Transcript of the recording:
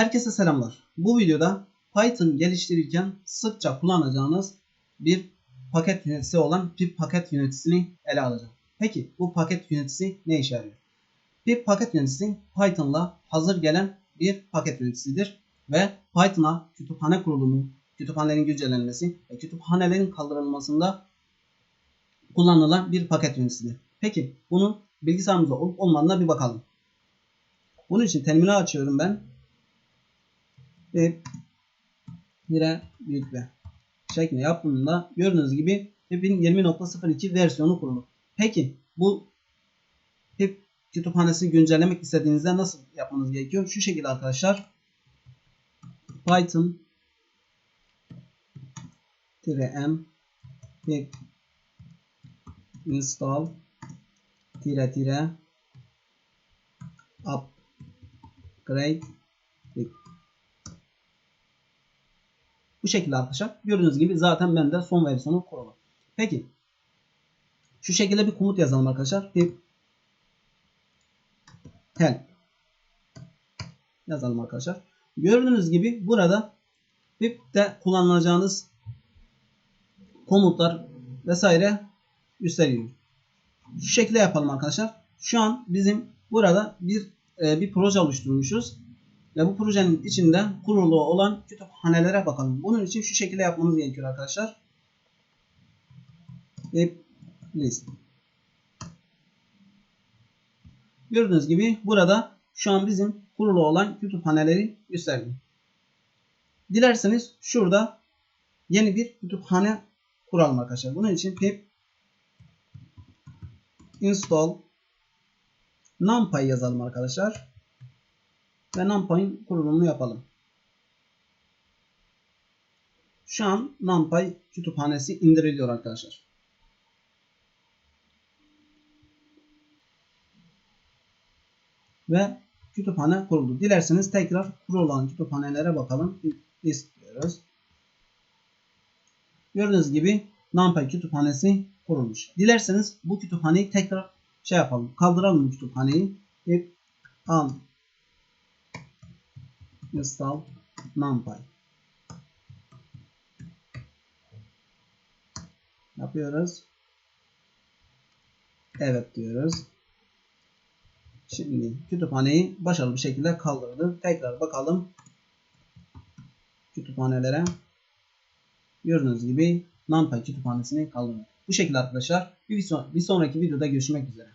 Herkese selamlar. Bu videoda Python geliştirirken sıkça kullanacağınız bir paket yöneticisi olan pip paket yöneticisini ele alacağım. Peki bu paket yöneticisi ne işe yarıyor? Pip paket yöneticisi Python'la hazır gelen bir paket yöneticisidir ve Python'a kütüphane kurulumu, kütüphanelerin güncellenmesi ve kütüphanelerin kaldırılmasında kullanılan bir paket yöneticisidir. Peki bunun bilgisayarımızda olup olmadığına bir bakalım. Bunun için terminal açıyorum ben. Bire büyükle şeklinde yaptığımda gördüğünüz gibi PIP'in 20.02 versiyonu kurulu. Peki bu PIP kütüphanesini güncellemek istediğinizde nasıl yapmanız gerekiyor? Şu şekilde arkadaşlar. Python m pip install tire tire upgrade pip bu şekilde arkadaşlar. Gördüğünüz gibi zaten bende son versiyonu kurulu. Peki. Şu şekilde bir komut yazalım arkadaşlar. Pip help yazalım arkadaşlar. Gördüğünüz gibi burada pip'te kullanılacağınız komutlar vesaire gösteriyor. Şu şekilde yapalım arkadaşlar. Şu an bizim burada bir e, bir proje oluşturmuşuz. Ve bu projenin içinde kurulu olan kütüphanelere bakalım. Bunun için şu şekilde yapmamız gerekiyor arkadaşlar. Web list. Gördüğünüz gibi burada şu an bizim kurulu olan kütüphaneleri gösterdi. Dilerseniz şurada yeni bir kütüphane kuralım arkadaşlar. Bunun için pip install numpy yazalım arkadaşlar ve NumPy'ın kurulumunu yapalım. Şu an NumPy kütüphanesi indiriliyor arkadaşlar. Ve kütüphane kuruldu. Dilerseniz tekrar kurulan kütüphanelere bakalım. İstiyoruz. Gördüğünüz gibi NumPy kütüphanesi kurulmuş. Dilerseniz bu kütüphaneyi tekrar şey yapalım. Kaldıralım kütüphaneyi. Hep al install numpy yapıyoruz. Evet diyoruz. Şimdi kütüphaneyi başarılı bir şekilde kaldırdı. Tekrar bakalım kütüphanelere. Gördüğünüz gibi NumPy kütüphanesini kaldırdı. Bu şekilde arkadaşlar bir sonraki videoda görüşmek üzere.